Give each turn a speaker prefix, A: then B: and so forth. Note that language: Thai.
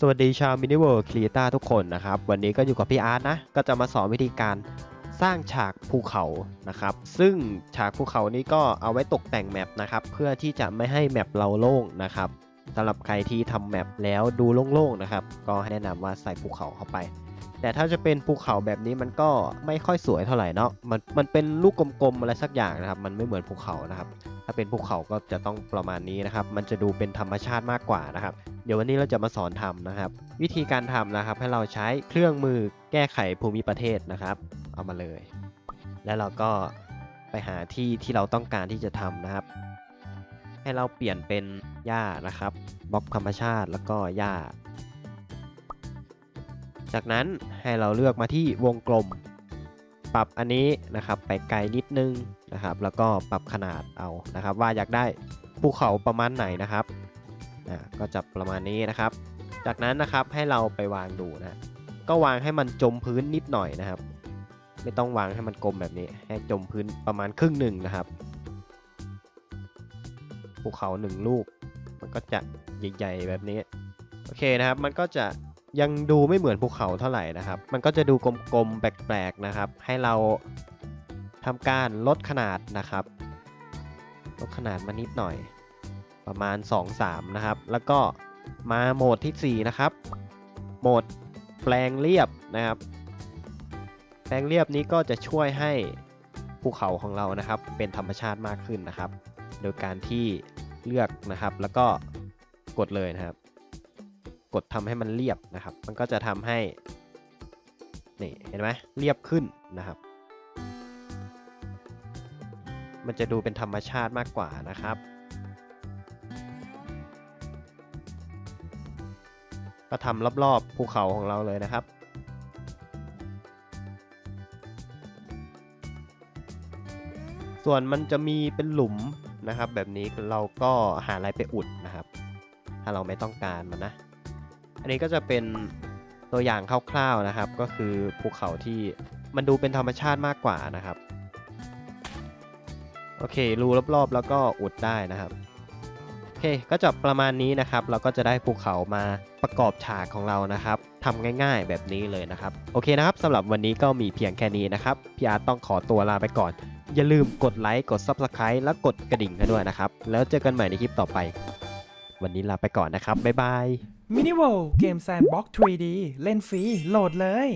A: สวัสดีชาวมินิเวิร์ครีตาทุกคนนะครับ วันนี้ก็อยู่กับพี่อาร์ตนะ ก็จะมาสอนวิธีการสร้างฉากภูเขานะครับ ซึ่งฉากภูเขานี้ก็เอาไว้ตกแต่งแมปนะครับ เพื่อที่จะไม่ให้แมปเราโล่งนะครับสำหรับใครที่ทำแมปแล้วดูโล่งๆนะครับ ก็ให้แนะนำว่าใส่ภูเขาเข้าไป แต่ถ้าจะเป็นภูเขาแบบนี้มันก็ไม่ค่อยสวยเท่าไหร่เนาะ มันมันเป็นลูกกลมๆอะไรสักอย่างนะครับ มันไม่เหมือนภูเขานะครับ ถ้าเป็นภูเขาก็จะต้องประมาณนี้นะครับ มันจะดูเป็นธรรมชาติมากกว่านะครับ เดี๋ยววันนี้เราจะมาสอนทำนะครับ วิธีการทำนะครับ ให้เราใช้เครื่องมือแก้ไขภูมิประเทศนะครับ เอามาเลย แล้วเราก็ไปหาที่ที่เราต้องการที่จะทำนะครับ ให้เราเปลี่ยนเป็นหญ้านะครับบล็อกธรรมชาติแล้วก็หญ้า จากนั้นให้เราเลือกมาที่วงกลม ปรับอันนี้นะครับไปไกลนิดนึงนะครับ แล้วก็ปรับขนาดเอานะครับ ว่าอยากได้ภูเขาประมาณไหนนะครับ อ่าก็จะประมาณนี้นะครับ จากนั้นนะครับให้เราไปวางดูนะก็วางให้มันจมพื้นนิดหน่อยนะครับ ไม่ต้องวางให้มันกลมแบบนี้ ให้จมพื้นประมาณครึ่งหนึ่งนะครับภูเขาหนึ่งลูก มันก็จะใหญ่ๆแบบนี้โอเคนะครับ มันก็จะยังดูไม่เหมือนภูเขาเท่าไหร่นะครับ มันก็จะดูกลมๆแปลกๆนะครับ ให้เราทำการลดขนาดนะครับ ลดขนาดมานิดหน่อย ประมาณ 2-3 นะครับ แล้วก็มาโหมดที่ 4 นะครับ โหมดแปลงเรียบนะครับ แปลงเรียบนี้ก็จะช่วยให้ภูเขาของเรานะครับ เป็นธรรมชาติมากขึ้นนะครับ โดยการที่เลือกนะครับ แล้วก็กดเลยนะครับ กดทำให้มันเรียบนะครับ มันก็จะทำให้นี่เห็นไหมเรียบขึ้นนะครับ มันจะดูเป็นธรรมชาติมากกว่านะครับ ก็ทำรอบๆภูเขาของเราเลยนะครับ ส่วนมันจะมีเป็นหลุมนะครับ แบบนี้เราก็หาอะไรไปอุดนะครับ ถ้าเราไม่ต้องการมันนะ อันนี้ก็จะเป็นตัวอย่างคร่าวๆนะครับ ก็คือภูเขาที่มันดูเป็นธรรมชาติมากกว่านะครับ โอเครูรอบๆ แล้วก็อุดได้นะครับ โอเคก็จะประมาณนี้นะครับ เราก็จะได้ภูเขามาประกอบฉากของเรานะครับทำง่ายๆแบบนี้เลยนะครับ โอเคนะครับสำหรับวันนี้ก็มีเพียงแค่นี้นะครับ พี่อาร์ตต้องขอตัวลาไปก่อน อย่าลืมกดไลค์ กด Subscribe และกดกระดิ่งให้ด้วยนะครับ แล้วเจอกันใหม่ในคลิปต่อไป วันนี้ลาไปก่อนนะครับ บ๊ายบาย
B: มินิ w o r l d เกมแซนด์บ็อก 3D เล่นฟรีโหลดเลย